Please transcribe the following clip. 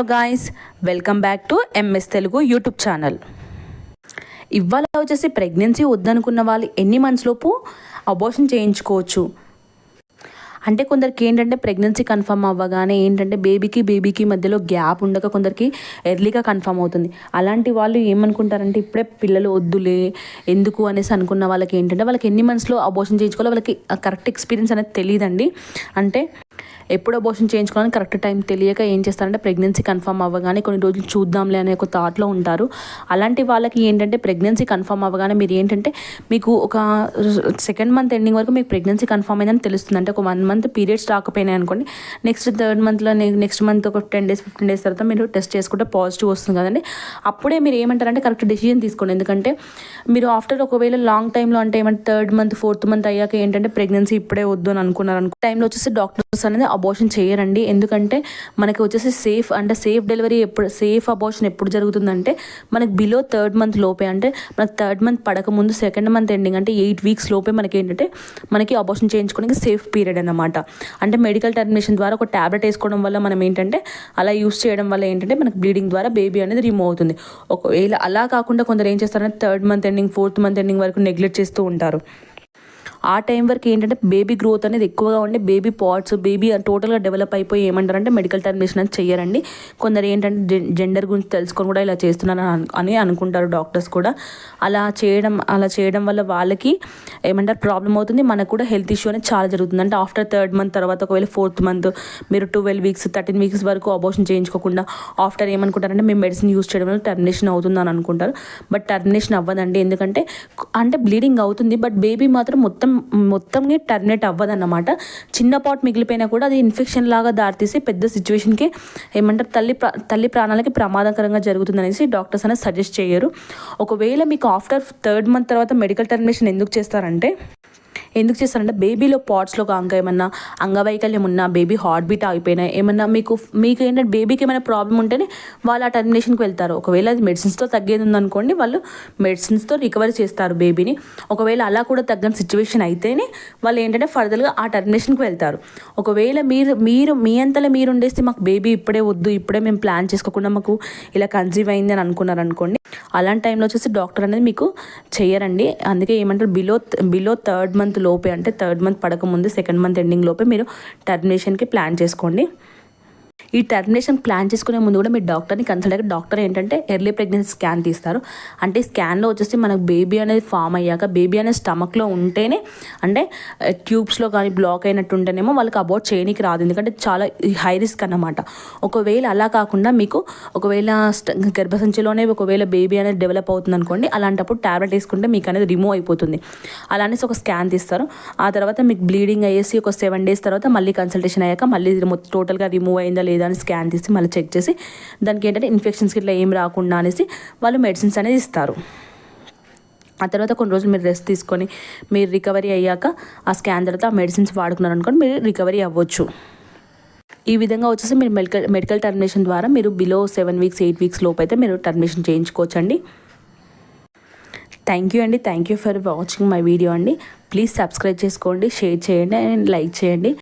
Hello guys welcome back to MS Telugu YouTube channel ఇవాళ వచ్చేసి pregnancy వద్దనుకున్న వాళ్ళు ఎన్ని మంత్స్ లోపు అబోషన్ చేయించుకోవచ్చు? అంటే కొందరికి ఏంటంటే ప్రెగ్నెన్సీ కన్ఫర్మ్ అవ్వగానే ఏంటంటే బేబీకి బేబీకి మధ్యలో గ్యాప్ ఉండక కొందరికి ఎర్లీగా కన్ఫర్మ్ అవుతుంది. అలాంటి వాళ్ళు ఏమనుకుంటారంటే ఇప్పుడే పిల్లలు వద్దులే ఎందుకు అనేసి అనుకున్న వాళ్ళకి ఏంటంటే వాళ్ళకి ఎన్ని మంత్స్లో అబోషన్ చేయించుకోవాలో వాళ్ళకి కరెక్ట్ ఎక్స్పీరియన్స్ అనేది తెలియదండి. అంటే ఎప్పుడు అబోషన్ చేయించుకోవాలని కరెక్ట్ టైం తెలియక ఏం చేస్తారంటే ప్రెగ్నెన్సీ కన్ఫర్మ్ అవ్వగానే కొన్ని రోజులు చూద్దాంలే అనే ఒక థాట్లో ఉంటారు. అలాంటి వాళ్ళకి ఏంటంటే ప్రెగ్నెన్సీ కన్ఫర్మ్ అవ్వగానే మీరు ఏంటంటే మీకు ఒక సెకండ్ మంత్ ఎండింగ్ వరకు మీకు ప్రెగ్నెన్సీ కన్ఫర్మ్ అయిందని తెలుస్తుంది. అంటే ఒక వన్ మంత్ పీరియడ్స్ రాకపోయినాయి అనుకోండి నెక్స్ట్ థర్డ్ మంత్లో నెక్స్ట్ మంత్ ఒక టెన్ డేస్ ఫిఫ్టీన్ డేస్ తర్వాత మీరు టెస్ట్ చేసుకుంటే పాజిటివ్ వస్తుంది కదండి. అప్పుడే మీరు ఏమంటారంటే కరెక్ట్ డెసిజన్ తీసుకోండి. ఎందుకంటే మీరు ఆఫ్టర్ ఒకవేళ లాంగ్ టైంలో అంటే ఏమంటే థర్డ్ మంత్ ఫోర్త్ మంత్ అయ్యాక ఏంటంటే ప్రెగ్నెన్సీ ఇప్పుడే వద్దు అని అనుకున్నారు అనుకో టైంలో వచ్చేసి డాక్టర్స్ అనేది అబోషన్ చేయరండి. ఎందుకంటే మనకి వచ్చేసి సేఫ్ అంటే సేఫ్ డెలివరీ ఎప్పుడు సేఫ్ అబోషన్ ఎప్పుడు జరుగుతుందంటే మనకి బిలో థర్డ్ మంత్ లోపే. అంటే మనకి థర్డ్ మంత్ పడక ముందు సెకండ్ మంత్ ఎండింగ్ అంటే ఎయిట్ వీక్స్ లోపే మనకి ఏంటంటే మనకి అబోషన్ చేయించుకోవడానికి సేఫ్ పీరియడ్ అనమాట అంటే మెడికల్ టర్మినేషన్ ద్వారా ఒక ట్యాబ్లెట్ వేసుకోవడం వల్ల మనం ఏంటంటే అలా యూస్ చేయడం వల్ల ఏంటంటే మనకి బ్లీడింగ్ ద్వారా బేబీ అనేది రిమూవ్ అవుతుంది. ఒకవేళ అలా కాకుండా కొందరు ఏం చేస్తారంటే third month ending fourth month ending వరకు నెగ్లెక్ట్ చేస్తూ ఉంటారు. ఆ టైం వరకు ఏంటంటే బేబీ గ్రోత్ అనేది ఎక్కువగా ఉండి బేబీ పాట్స్ బేబీ టోటల్గా డెవలప్ అయిపోయి ఏమంటారంటే మెడికల్ టర్మినేషన్ అని చెయ్యరండి. కొందరు ఏంటంటే జెండర్ గురించి తెలుసుకొని కూడా ఇలా చేస్తున్నారు అని అనుకుంటారు డాక్టర్స్ కూడా. అలా చేయడం అలా చేయడం వల్ల వాళ్ళకి ఏమంటారు ప్రాబ్లం అవుతుంది. మనకు కూడా హెల్త్ ఇష్యూ అనేది చాలా జరుగుతుంది. అంటే ఆఫ్టర్ థర్డ్ మంత్ తర్వాత ఒకవేళ ఫోర్త్ మంత్ మీరు ట్వెల్వ్ వీక్స్ థర్టీన్ వీక్స్ వరకు అబోషన్ చేయించుకోకుండా ఆఫ్టర్ ఏమనుకుంటారంటే మేము మెడిసిన్ యూస్ చేయడం వల్ల టర్మినేషన్ అవుతుంది అని అనుకుంటారు. బట్ టర్మినేషన్ అవ్వదండి. ఎందుకంటే అంటే బ్లీడింగ్ అవుతుంది. బట్ బేబీ మాత్రం మొత్తం మొత్తంగా టర్మినేట్ అవ్వదన్నమాట. చిన్న పాట్ మిగిలిపోయినా కూడా అది ఇన్ఫెక్షన్ లాగా దారితీసి పెద్ద సిచ్యువేషన్కి ఏమంటారు తల్లి తల్లి ప్రాణాలకి ప్రమాదకరంగా జరుగుతుంది అనేసి డాక్టర్స్ అనేది సజెస్ట్ చేయరు. ఒకవేళ మీకు ఆఫ్టర్ థర్డ్ మంత్ తర్వాత మెడికల్ టర్మినేషన్ ఎందుకు చేస్తారంటే ఎందుకు చేస్తారంటే బేబీలో పాట్స్లో కాక ఏమన్నా అంగవైకల్యం ఉన్నా బేబీ హార్ట్ బీట్ ఆగిపోయినా ఏమన్నా మీకు మీకు ఏంటంటే బేబీకి ఏమైనా ప్రాబ్లం ఉంటేనే వాళ్ళు ఆ టర్మినేషన్కి వెళ్తారు. ఒకవేళ అది మెడిసిన్స్తో తగ్గేది ఉందనుకోండి వాళ్ళు మెడిసిన్స్తో రికవరీ చేస్తారు బేబీని. ఒకవేళ అలా కూడా తగ్గని సిచ్యువేషన్ అయితేనే వాళ్ళు ఏంటంటే ఫర్దర్గా ఆ టర్మినేషన్కి వెళ్తారు. ఒకవేళ మీరు మీరు మీ అంతలో మీరు ఉండేస్తే మాకు బేబీ ఇప్పుడే వద్దు ఇప్పుడే మేము ప్లాన్ చేసుకోకుండా మాకు ఇలా కన్సీవ్ అయింది అని అనుకున్నారనుకోండి అలాంటి టైంలో వచ్చేసి డాక్టర్ అనేది మీకు చేయరండి. అందుకే ఏమంటారు బిలో బిలో థర్డ్ మంత్ లోపే అంటే థర్డ్ మంత్ పడకముందు సెకండ్ మంత్ ఎండింగ్ లోపే మీరు టర్మినేషన్కి ప్లాన్ చేసుకోండి. ఈ టర్మినేషన్ ప్లాన్ చేసుకునే ముందు కూడా మీరు డాక్టర్ని కన్సల్ట్ అయ్యాక డాక్టర్ ఏంటంటే ఎర్లీ ప్రెగ్నెన్సీ స్కాన్ తీస్తారు. అంటే స్కాన్లో వచ్చేసి మనకు బేబీ అనేది ఫామ్ అయ్యాక బేబీ అనేది స్టమక్లో ఉంటేనే అంటే ట్యూబ్స్లో కానీ బ్లాక్ అయినట్టు ఉంటేనేమో వాళ్ళకి అబౌట్ చేయడానికి రాదు. ఎందుకంటే చాలా హై రిస్క్ అన్నమాట. ఒకవేళ అలా కాకుండా మీకు ఒకవేళ గర్భసంచిలోనే ఒకవేళ బేబీ అనేది డెవలప్ అవుతుంది అనుకోండి అలాంటప్పుడు ట్యాబ్లెట్ వేసుకుంటే మీకు అనేది రిమూవ్ అయిపోతుంది. అలానేసి ఒక స్కాన్ తీస్తారు. ఆ తర్వాత మీకు బ్లీడింగ్ అయ్యేసి ఒక సెవెన్ డేస్ తర్వాత మళ్ళీ కన్సల్టేషన్ అయ్యాక మళ్ళీ టోటల్గా రిమూవ్ అయిందా లేదా అని స్కాన్ తీసి మళ్ళీ చెక్ చేసి దానికి ఏంటంటే ఇన్ఫెక్షన్స్కి ఇట్లా ఏం రాకుండా అనేసి వాళ్ళు మెడిసిన్స్ అనేది ఇస్తారు. ఆ తర్వాత కొన్ని రోజులు మీరు రెస్ట్ తీసుకొని మీరు రికవరీ అయ్యాక ఆ స్కాన్ తర్వాత ఆ మెడిసిన్స్ వాడుకున్నారు అనుకోండి మీరు రికవరీ అవ్వచ్చు. ఈ విధంగా వచ్చేసి మీరు మెడికల్ మెడికల్ టర్మినేషన్ ద్వారా మీరు below seven weeks eight weeks లోపు అయితే మీరు టర్మినేషన్ చేయించుకోవచ్చండి. థ్యాంక్ యూ అండి. Thank you for watching my video అండి. ప్లీజ్ సబ్స్క్రైబ్ చేసుకోండి షేర్ చేయండి అండ్ లైక్ చేయండి.